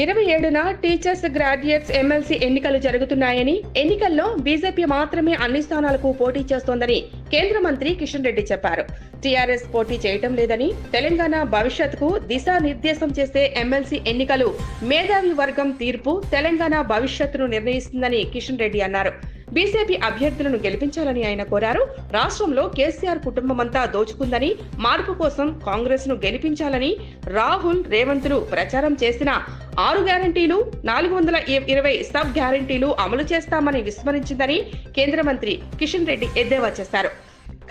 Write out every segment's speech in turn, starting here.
ఇరవై ఏడున teachers graduates MLC ఎన్నికలు జరుగుతున్నాయని ఎన్నికల్లో బీజేపీ మాత్రమే అన్ని స్థానాలకు పోటీ చేస్తోందని కేంద్ర మంత్రి కిషన్ రెడ్డి చెప్పారు. టీఆర్ఎస్ పోటీ చేయటం లేదని తెలంగాణ భవిష్యత్తుకు దిశానిర్దేశం చేసే ఎమ్మెల్సీ ఎన్నికలు మేధావి వర్గం తీర్పు తెలంగాణ భవిష్యత్తును నిర్ణయిస్తుందని కిషన్ రెడ్డి అన్నారు. బీజేపీ అభ్యర్థులను గెలిపించాలని ఆయన కోరారు. రాష్ట్రంలో కేసీఆర్ కుటుంబమంతా దోచుకుందని మార్పు కోసం కాంగ్రెస్ను గెలిపించాలని రాహుల్ రేవంత్లు ప్రచారం చేసిన ఆరు గ్యారంటీలు నాలుగు వందల ఇరవై సబ్ గ్యారంటీలు అమలు చేస్తామని విస్మరించిందని కేంద్ర మంత్రి కిషన్ రెడ్డి ఎద్దేవా చేశారు.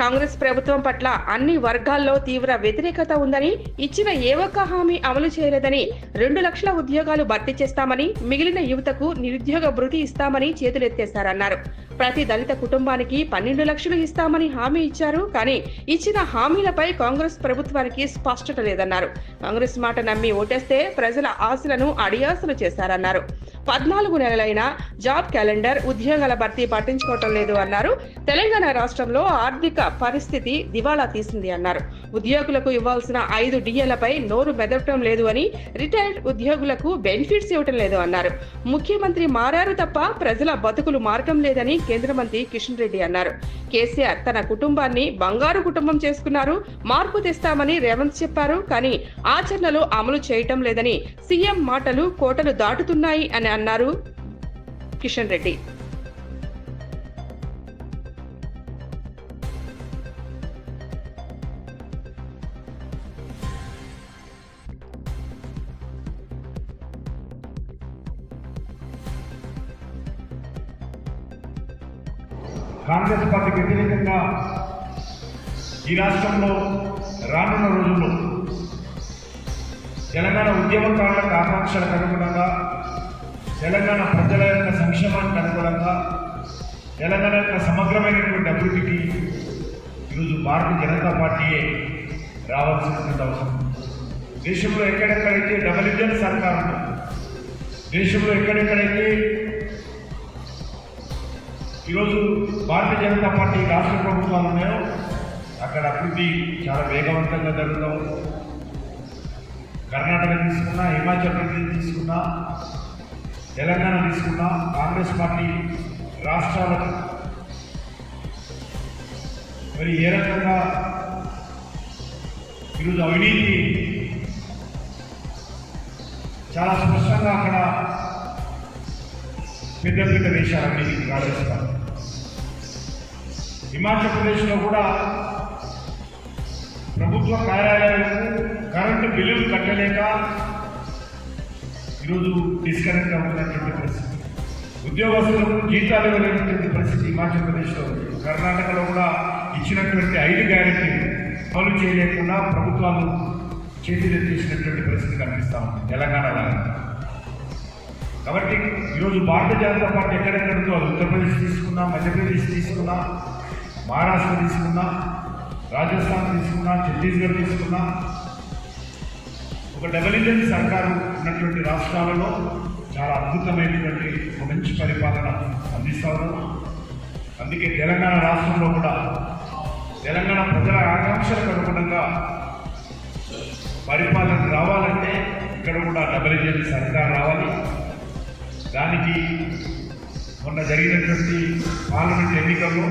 కాంగ్రెస్ ప్రభుత్వం పట్ల అన్ని వర్గాల్లో తీవ్ర వ్యతిరేకత ఉందని ఇచ్చిన ఏ ఒక్క హామీ అమలు చేయలేదని రెండు లక్షల ఉద్యోగాలు భర్తీ చేస్తామని మిగిలిన యువతకు నిరుద్యోగ భృతి ఇస్తామని చేతులెత్తేశారన్నారు. ప్రతి దళిత కుటుంబానికి పన్నెండు లక్షలు ఇస్తామని హామీ ఇచ్చారు కానీ ఇచ్చిన హామీలపై కాంగ్రెస్ ప్రభుత్వానికి స్పష్టత లేదన్నారు. కాంగ్రెస్ మాట నమ్మి ఓటేస్తే ప్రజల ఆశలను అడియాసలు చేశారన్నారు. పద్నాలుగు నెలలైన జాబ్ క్యాలెండర్ ఉద్యోగాల భర్తీ పట్టించుకోవటం లేదు అన్నారు. తెలంగాణ రాష్ట్రంలో ఆర్థిక పరిస్థితి దివాళా తీసింది అన్నారు. ఉద్యోగులకు ఇవ్వాల్సిన ఐదు డిఏలపై నోరు మెదపటం లేదు అని రిటైర్డ్ ఉద్యోగులకు బెనిఫిట్స్ ఇవ్వటం లేదు అన్నారు. ముఖ్యమంత్రి మారారు తప్ప ప్రజల బతుకులు మార్గం లేదని కేంద్ర మంత్రి కిషన్ రెడ్డి అన్నారు. కేసీఆర్ తన కుటుంబాన్ని బంగారు కుటుంబం చేసుకున్నారు మార్పు తెస్తామని రేవంత్ చెప్పారు కానీ ఆచరణలో అమలు చేయటం లేదని సీఎం మాటలు కోటలు దాటుతున్నాయి అని అన్నారు కిషన్ రెడ్డి. కాంగ్రెస్ పార్టీకి వ్యతిరేకంగా ఈ రాష్ట్రంలో రానున్న రోజుల్లో తెలంగాణ ఉద్యమకారులకు ఆకాంక్షలకు అనుగుణంగా తెలంగాణ ప్రజల యొక్క సంక్షేమానికి అనుగుణంగా తెలంగాణ యొక్క సమగ్రమైనటువంటి అభివృద్ధికి ఈరోజు భారతీయ జనతా పార్టీయే రావాల్సినటువంటి అవసరం. దేశంలో ఎక్కడెక్కడైతే డబల్ ఇంజన్ సర్కార్ దేశంలో ఎక్కడెక్కడైతే ఈరోజు భారతీయ జనతా పార్టీ రాష్ట్ర ప్రభుత్వాలు ఉన్నాయో అక్కడ అభివృద్ధి చాలా వేగవంతంగా జరుగుతాం. కర్ణాటక తీసుకున్నా హిమాచల్ ప్రదేశ్ తీసుకున్నా తెలంగాణ తీసుకున్నా కాంగ్రెస్ పార్టీ రాష్ట్రాలకు. మరి ఏ రకంగా ఈరోజు అవినీతి చాలా స్పష్టంగా అక్కడ పెద్ద పెద్ద వేశారు అవినీతికి కాంగ్రెస్ పార్టీ హిమాచల్ ప్రదేశ్లో కూడా ప్రభుత్వ కార్యాలయాలకు కరెంటు బిల్లులు కట్టలేక ఈరోజు డిస్కనెక్ట్ అవుతున్నటువంటి పరిస్థితి. ఉద్యోగస్తులకు జీతాలు ఇవ్వలేనటువంటి పరిస్థితి హిమాచల్ప్రదేశ్లో ఉంది. కర్ణాటకలో కూడా ఇచ్చినటువంటి ఐదు గ్యారెంటీలు అమలు చేయలేకుండా ప్రభుత్వాలు చేతులెత్తేసినటువంటి పరిస్థితి కనిపిస్తా ఉంది. తెలంగాణలో కాబట్టి ఈరోజు భారతీయ జనతా పార్టీ ఎక్కడెక్కడితో ఉత్తరప్రదేశ్ తీసుకున్నా మధ్యప్రదేశ్ తీసుకున్నా మహారాష్ట్ర తీసుకున్నా రాజస్థాన్ తీసుకున్నా ఛత్తీస్గఢ్ తీసుకున్నా ఒక డబల్ ఇంజన్ సర్కారు ఉన్నటువంటి రాష్ట్రాలలో చాలా అద్భుతమైనటువంటి ఒక మంచి పరిపాలన అందిస్తా అందుకే తెలంగాణ రాష్ట్రంలో కూడా తెలంగాణ ప్రజల ఆకాంక్షలకు అనుగుణంగా పరిపాలన రావాలంటే ఇక్కడ కూడా డబల్ ఇంజన్ సర్కార్ రావాలి. దానికి మొన్న జరిగినటువంటి పార్లమెంట్ ఎన్నికల్లో